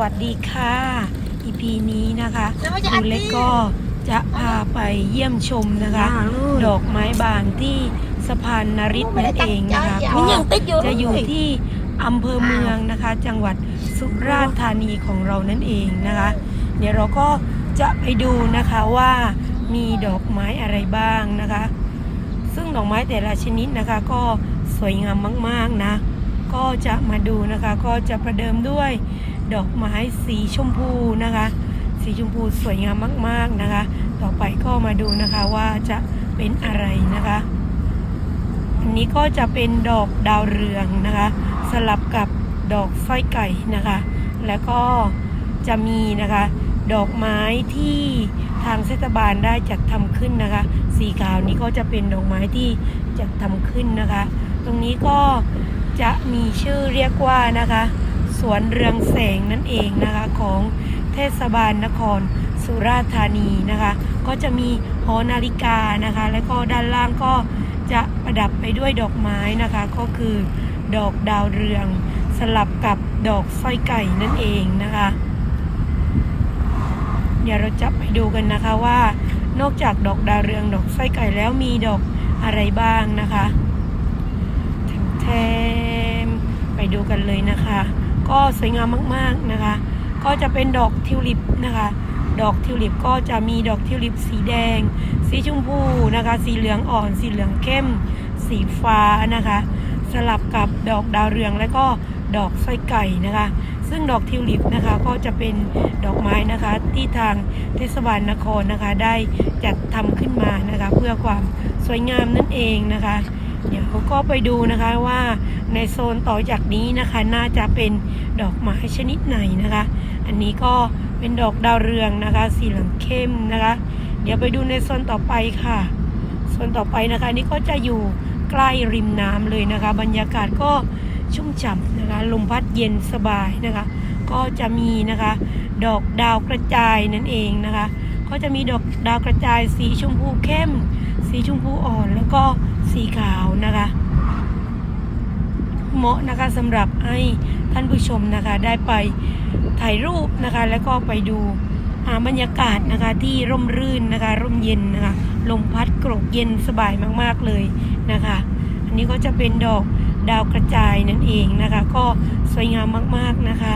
วัสดีค่ะ EP นี้นะคะแล้วมันจะคุอัดณเล็กนี่ก็จะพาไปเยี่ยมชมนะคะ ดอกไม้บานที่สะพานนริตนั่นเองนะคะมันก็ยังติดอยู่จะอยู่ที่อำเภอเมืองนะคะ จังหวัดสุราษฎร์ธานีของเรานั่นเองนะคะ เดี๋ยวเราก็จะไปดูนะคะว่ามีดอกไม้อะไรบ้างนะคะ ซึ่งดอกไม้แต่ละชนิดนะคะ ก็สวยงามมาก ๆนะ ก็จะมาดูนะคะ ก็จะประเดิมด้วย ดอกไม้สีชมพูนะคะ สีชมพูสวยงามมาก ๆนะคะ ต่อไปก็มาดูนะคะว่าจะเป็นอะไรนะคะอันนี้ก็จะเป็นดอกดาวเรืองนะคะ สลับกับดอกสร้อยไก่นะคะ แล้วก็จะมีนะคะดอกไม้ที่ทางเทศบาลได้จัดทำขึ้นนะคะ สีขาวนี้ก็จะเป็นดอกไม้ที่จัดทำขึ้นนะคะ ตรงนี้ก็จะมีชื่อเรียกว่านะคะ สวนเรืองแสงนั่นเองนะคะของเทศบาลนครสุราษฎร์ธานีนะคะ ก็จะมีหอนาฬิกานะคะ แล้วก็ด้านล่างก็จะประดับไปด้วยดอกไม้นะคะ ก็คือดอกดาวเรืองสลับกับดอกสร้อยไก่นั่นเองนะคะ เดี๋ยวเราจะไปดูกันนะคะว่า นอกจากดอกดาวเรืองดอกสร้อยไก่แล้วมีดอกอะไรบ้างนะคะแทมไปดูกันเลยนะคะ ก็สวยงามมากๆนะคะ ก็จะเป็นดอกทิวลิปนะคะ ดอกทิวลิปก็จะมีดอกทิวลิปสีแดง สีชมพูนะคะ สีเหลืองอ่อน สีเหลืองเข้ม สีฟ้านะคะ สลับกับดอกดาวเรืองและก็ดอกสร้อยไก่นะคะ ซึ่งดอกทิวลิปนะคะก็จะเป็นดอกไม้นะคะที่ทางเทศบาลนครนะคะ ได้จัดทำขึ้นมานะคะ เพื่อความสวยงามนั่นเองนะคะ เดี๋ยวก็ไปดูนะคะว่าในโซนต่อจากนี้นะคะ น่าจะเป็นดอกไม้ชนิดไหนนะคะ อันนี้ก็เป็นดอกดาวเรืองนะคะ สีเหลืองเข้มนะคะ เดี๋ยวไปดูในโซนต่อไปค่ะโซนต่อไปนะคะนนี่ก็จะอยู่ใกล้ริมน้ำเลยนะคะ บรรยากาศก็ชุ่มฉ่ำนะคะลมพัดเย็นสบายนะคะ ก็จะมีนะคะ ดอกดาวกระจายนั่นเองนะคะ ก็จะมีดอกดาวกระจายสีชมพูเข้ม สีชมพูอ่อนแล้วก็สีขาวนะคะ เหมาะนะคะสำหรับให้ท่านผู้ชมนะคะได้ไปถ่ายรูปนะคะ แล้วก็ไปดูอ่าบรรยากาศนะคะที่ร่มรื่นนะคะ ร่มเย็นนะคะลมพัดกรกเย็นสบายมากๆเลยนะคะ อันนี้ก็จะเป็นดอกดาวกระจายนั่นเองนะคะ ก็สวยงามมากๆนะคะ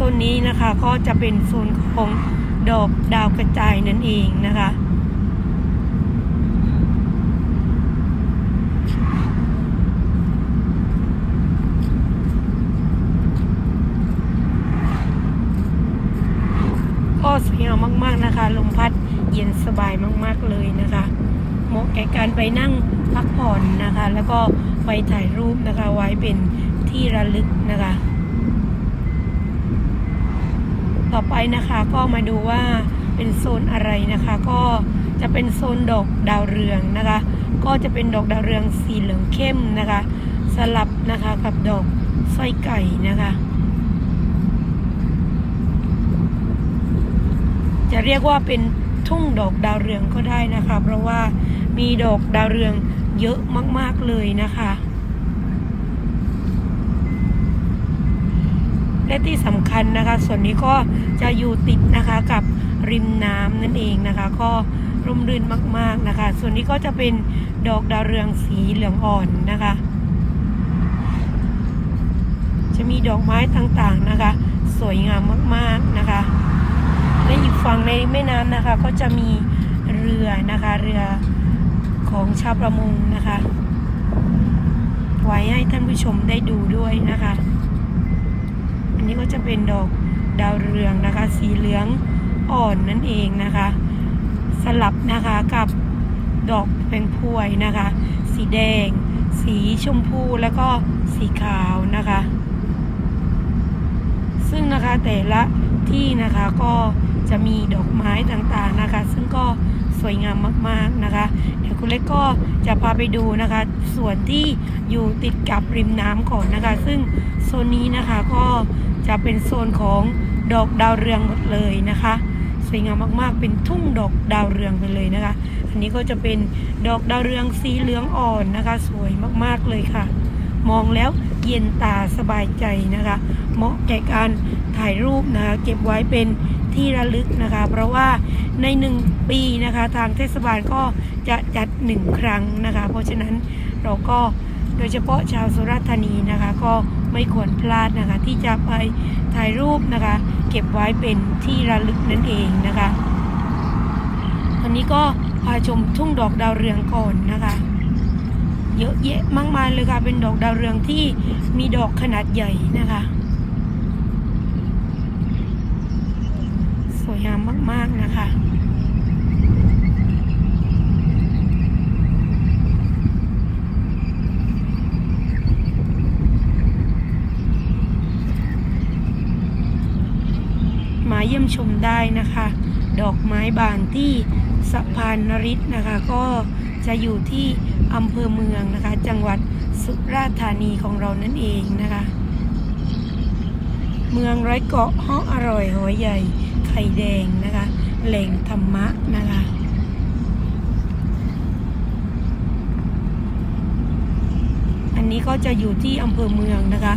ซนนี้นะคะก็จะเป็นโซนของดอกดาวกระจายนั่นเองนะคะ ก็สวยงามมาก ๆ นะคะ ลมพัดเย็นสบายมาก ๆ เลยนะคะเหมาะแก่การไปนั่งพักผ่อนนะคะ แล้วก็ไปถ่ายรูปนะคะไว้เป็นที่ระลึกนะคะ ต่อไปนะคะก็มาดูว่าเป็นโซนอะไรนะคะ ก็จะเป็นโซนดอกดาวเรืองนะคะ ก็จะเป็นดอกดาวเรืองสีเหลืองเข้มนะคะ สลับนะคะกับดอกสร้อยไก่นะคะ จะเรียกว่าเป็นทุ่งดอกดาวเรืองก็ได้นะคะ เพราะว่ามีดอกดาวเรืองเยอะมากๆเลยนะคะ และที่สำคัญนะคะ ส่วนนี้ก็จะอยู่ติดนะคะกับริมน้ำนั่นเองนะคะ ก็ร่มรื่นมาก ๆนะคะ ส่วนนี้ก็จะเป็นดอกดาวเรืองสีเหลืองอ่อนนะคะ จะมีดอกไม้ต่างๆนะคะ สวยงามมากๆนะคะและอีกฝั่งในแม่น้ำนะคะ ก็จะมีเรือนะคะ เรือของชาวประมงนะคะ ไว้ให้ท่านผู้ชมได้ดูด้วยนะคะ อันนี้ก็จะเป็นดอกดาวเรืองนะคะ สีเหลืองอ่อนนั่นเองนะคะ สลับนะคะกับดอกแปงพวยนะคะ สีแดง สีชมพูแล้วก็สีขาวนะคะ ซึ่งนะคะแต่ละที่นะคะก็จะมีดอกไม้ต่างๆนะคะ ซึ่งก็สวยงามมากๆนะคะ เดี๋ยวคุณเล็กก็จะพาไปดูนะคะ ส่วนที่อยู่ติดกับริมน้ำก่อนนะคะ ซึ่งโซนนี้นะคะก็ จะเป็นโซนของดอกดาวเรืองหมดเลยนะคะ สวยงามมากๆ เป็นทุ่งดอกดาวเรืองไปเลยนะคะ อันนี้ก็จะเป็นดอกดาวเรืองสีเหลืองอ่อนนะคะ สวยมากๆเลยค่ะ มองแล้วเย็นตาสบายใจนะคะ เหมาะแก่การถ่ายรูปนะคะเก็บไว้เป็นที่ระลึกนะคะ เพราะว่าในหนึ่งปีนะคะ ทางเทศบาลก็จะจัดหนึ่งครั้งนะคะ เพราะฉะนั้นเราก็ โดยเฉพาะชาวสุราษฎร์ธานีนะคะ ก็ไม่ควรพลาดนะคะ ที่จะไปถ่ายรูปนะคะ เก็บไว้เป็นที่ระลึกนั่นเองนะคะวันนี้ก็พาชมทุ่งดอกดาวเรืองก่อนนะคะเยอะแยะมากมายเลยค่ะ เป็นดอกดาวเรืองที่มีดอกขนาดใหญ่นะคะ สวยงามมาก ๆ นะคะ เยี่ยมชมได้นะคะ ดอกไม้บานที่สะพานนริศนะคะ ก็จะอยู่ที่อำเภอเมืองนะคะ จังหวัดสุราษฎร์ธานีของเรานั่นเองนะคะ เมืองร้อยเกาะห้องอร่อยหอยใหญ่ไข่แดงนะคะ แหล่งธรรมะนะคะอันนี้ก็จะอยู่ที่อำเภอเมืองนะคะ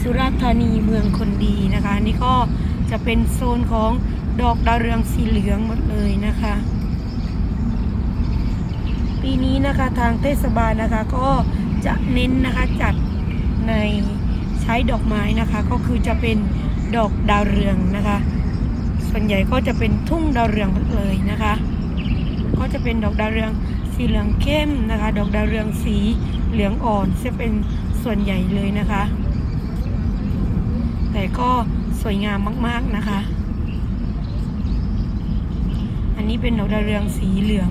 สุราษฎร์ธานีเมืองคนดีนะคะอันนี่ก็ จะเป็นโซนของดอกดาวเรืองสีเหลืองหมดเลยนะคะ ปีนี้นะคะทางเทศบาลนะคะก็จะเน้นนะคะจัดในใช้ดอกไม้นะคะก็คือจะเป็นดอกดาวเรืองนะคะ ส่วนใหญ่ก็จะเป็นทุ่งดาวเรืองหมดเลยนะคะ ก็จะเป็นดอกดาวเรืองสีเหลืองเข้มนะคะ ดอกดาวเรืองสีเหลืองอ่อนจะเป็นส่วนใหญ่เลยนะคะ แต่ก็ สวยงามมาก ๆนะคะ อันนี้เป็นดอกดาวเรืองสีเหลือง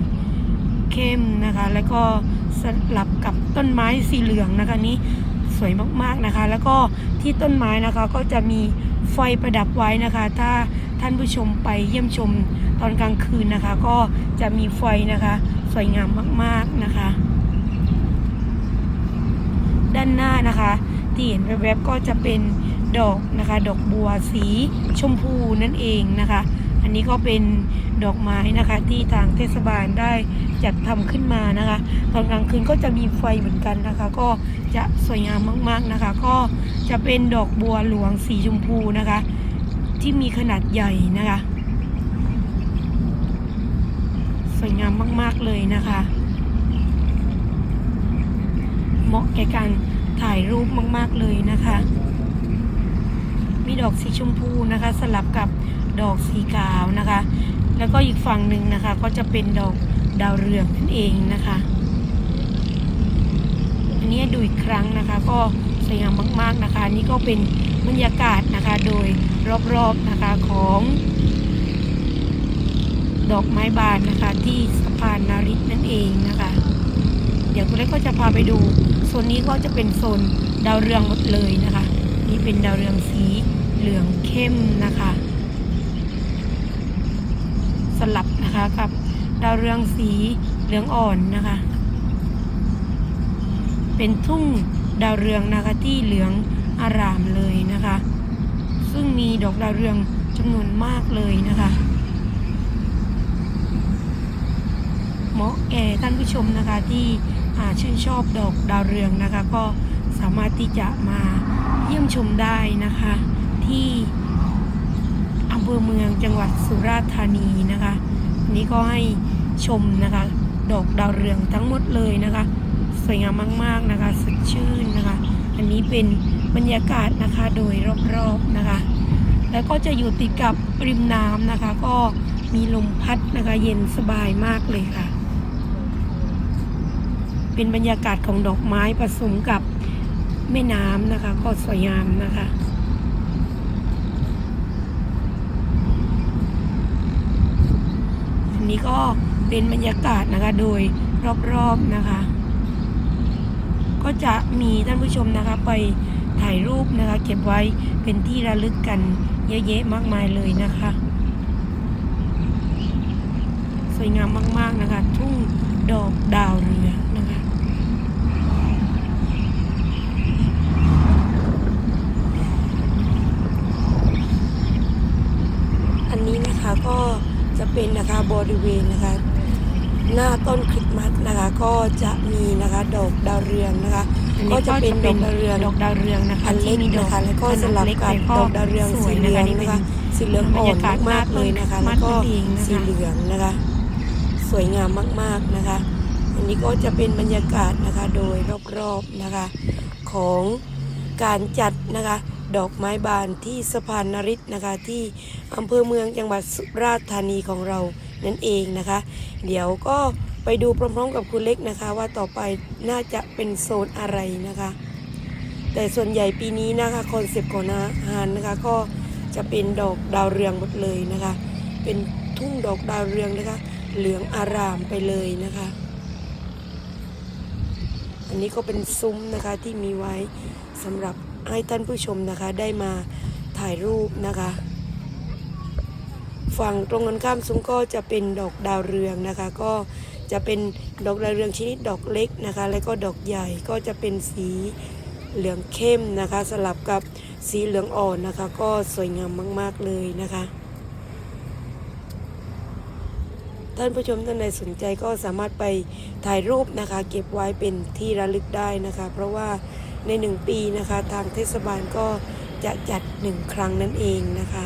เข้มนะคะ แล้วก็สลับกับต้นไม้สีเหลืองนะคะนี้สวยมากๆนะคะ แล้วก็ที่ต้นไม้นะคะก็จะมีไฟประดับไว้นะคะ ถ้าท่านผู้ชมไปเยี่ยมชมตอนกลางคืนนะคะ ก็จะมีไฟนะคะ สวยงามมากๆนะคะ ด้านหน้านะคะ ที่เห็นแวบๆก็จะเป็น ดอกนะคะ ดอกบัวสีชมพูนั่นเองนะคะ อันนี้ก็เป็นดอกไม้นะคะที่ทางเทศบาลได้จัดทำขึ้นมานะคะ ตอนกลางคืนก็จะมีไฟเหมือนกันนะคะ ก็จะสวยงามมากๆนะคะ ก็จะเป็นดอกบัวหลวงสีชมพูนะคะ ที่มีขนาดใหญ่นะคะ สวยงามมากๆเลยนะคะเหมาะแก่การถ่ายรูปมาก ๆ เลยนะคะ มีดอกสีชมพูนะคะ สลับกับดอกสีขาวนะคะ แล้วก็อีกฝั่งหนึ่งนะคะ ก็จะเป็นดอกดาวเรืองนั่นเองนะคะ อันนี้ดูอีกครั้งนะคะ ก็สวยงามมากๆนะคะ นี่ก็เป็นบรรยากาศนะคะโดยรอบๆนะคะของดอกไม้บานนะคะที่สะพานนาริตนั่นเองนะคะ เดี๋ยวคุณเล็กก็จะพาไปดูโซนนี้ก็จะเป็นโซนดาวเรืองหมดเลยนะคะ นี่เป็นดาวเรืองสีเหลืองเข้มนะคะ สลับนะคะกับดาวเรืองสีเหลืองอ่อนนะคะ เป็นทุ่งดาวเรืองนะคะที่เหลืองอารามเลยนะคะ ซึ่งมีดอกดาวเรืองจำนวนมากเลยนะคะเหมาะแก่ท่านผู้ชมนะคะที่ชื่นชอบดอกดาวเรืองนะคะก็ สามารถที่จะมาเยี่ยมชมได้นะคะ ที่อำเภอเมืองจังหวัดสุราษฎร์ธานีนะคะอันนี้ก็ให้ชมนะคะ ดอกดาวเรืองทั้งหมดเลยนะคะ สวยงามมาก ๆนะคะสดชื่นนะคะ อันนี้เป็นบรรยากาศนะคะโดยรอบๆนะคะ แล้วก็จะอยู่ติดกับริมน้ำนะคะ ก็มีลมพัดนะคะเย็นสบายมากเลยค่ะ เป็นบรรยากาศของดอกไม้ผสมกับ แม่น้ำนะคะ ก็สวยงามนะคะอันนี้ก็เป็นบรรยากาศนะคะโดยรอบๆนะคะ ก็จะมีท่านผู้ชมนะคะไปถ่ายรูปนะคะ เก็บไว้เป็นที่ระลึกกันเยอะแยะมากมายเลยนะคะ สวยงามมากๆนะคะ ทุ่งดอกดาวเรือง นะคะอันนี้นะคะก็จะเป็นนะคะบริเวณนะคะ หน้าต้นคริสต์มาสนะคะ ก็จะมีนะคะดอกดาวเรืองนะคะ อันก็นี้จะก็เป็จะนเป็นดอกดาวเรืองดอกดาวเรืองนะคะอันเล็กที่มีดอกนะคะแล้วก็สลับกับดอกดาวเรืองสสีวยเหนะลืคะองนี่เป็นะนคะสีเหลืองอ่อนมากๆเลยนะคะมัแล้ดวก็มันเองนะคะสีเหลืองนะคะ สวยงามมากๆนะคะ อันนี้ก็จะเป็นบรรยากาศนะคะโดยรอบๆนะคะ ของการจัดนะคะ ดอกไม้บานที่สะพานนริศนะคะที่อำเภอเมืองจังหวัดสุราษฎร์ธานีของเรานั่นเองนะคะ เดี๋ยวก็ไปดูพร้อมๆกับคุณเล็กนะคะ ว่าต่อไปน่าจะเป็นโซนอะไรนะคะ แต่ส่วนใหญ่ปีนี้นะคะคอนเซปต์ของอาหารนะคะ ก็จะเป็นดอกดาวเรืองหมดเลยนะคะ เป็นทุ่งดอกดาวเรืองนะคะ เหลืองอารามไปเลยนะคะ อันนี้ก็เป็นซุ้มนะคะที่มีไว้สำหรับ ให้ท่านผู้ชมนะคะได้มาถ่ายรูปนะคะ ฝั่งตรงกันข้ามซุ้มก็จะเป็นดอกดาวเรืองนะคะ ก็จะเป็นดอกดาวเรืองชนิดดอกเล็กนะคะ แล้วก็ดอกใหญ่ก็จะเป็นสีเหลืองเข้มนะคะ สลับกับสีเหลืองอ่อนนะคะ ก็สวยงามมาก ๆ เลยนะคะ ท่านผู้ชมท่านใดสนใจก็สามารถไปถ่ายรูปนะคะ เก็บไว้เป็นที่ระลึกได้นะคะ เพราะว่า ในหนึ่งปีนะคะ ทางเทศบาลก็จะจัดหนึ่งครั้งนั่นเองนะคะ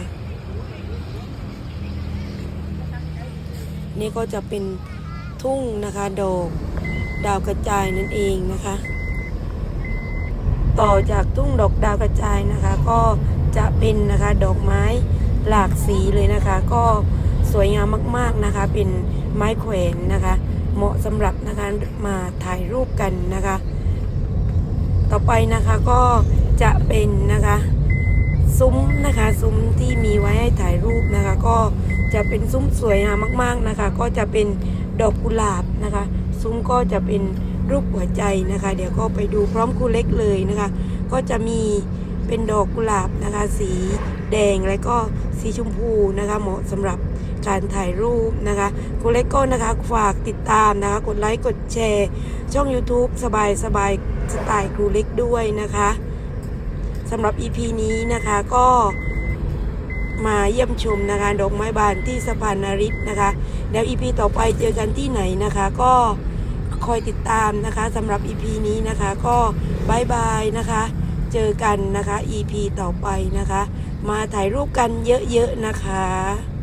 นี่ก็จะเป็นทุ่งนะคะดอกดาวกระจายนั่นเองนะคะ ต่อจากทุ่งดอกดาวกระจายนะคะ ก็จะเป็นนะคะดอกไม้หลากสีเลยนะคะ ก็สวยงามมาก ๆนะคะ เป็นไม้แขวนนะคะ เหมาะสำหรับนะคะมาถ่ายรูปกันนะคะ ต่อไปนะคะก็จะเป็นนะคะซุ้มนะคะซุ้มที่มีไว้ให้ถ่ายรูปนะคะ ก็จะเป็นซุ้มสวยงามมาก ๆนะคะ ก็จะเป็นดอกกุหลาบนะคะ ซุ้มก็จะเป็นรูปหัวใจนะคะ เดี๋ยวก็ไปดูพร้อมครูเล็กเลยนะคะ ก็จะมีเป็นดอกกุหลาบนะคะ สีแดงและก็สีชมพูนะคะ เหมาะสำหรับการถ่ายรูปนะคะครูเล็กก็นะคะฝากติดตามนะคะ กดไลค์กดแชร์ ช่อง YouTube สบายสบาย สไตล์ครูเล็กด้วยนะคะสำหรับ EP นี้นะคะก็มาเยี่ยมชมนะคะดอกไม้บานที่สะพานนาริศนะคะ แล้ว EP ต่อไปเจอกันที่ไหนนะคะ ก็คอยติดตามนะคะสำหรับ EP นี้นะคะก็บายบายนะคะ เจอกันนะคะ EP ต่อไปนะคะ มาถ่ายรูปกันเยอะๆนะคะ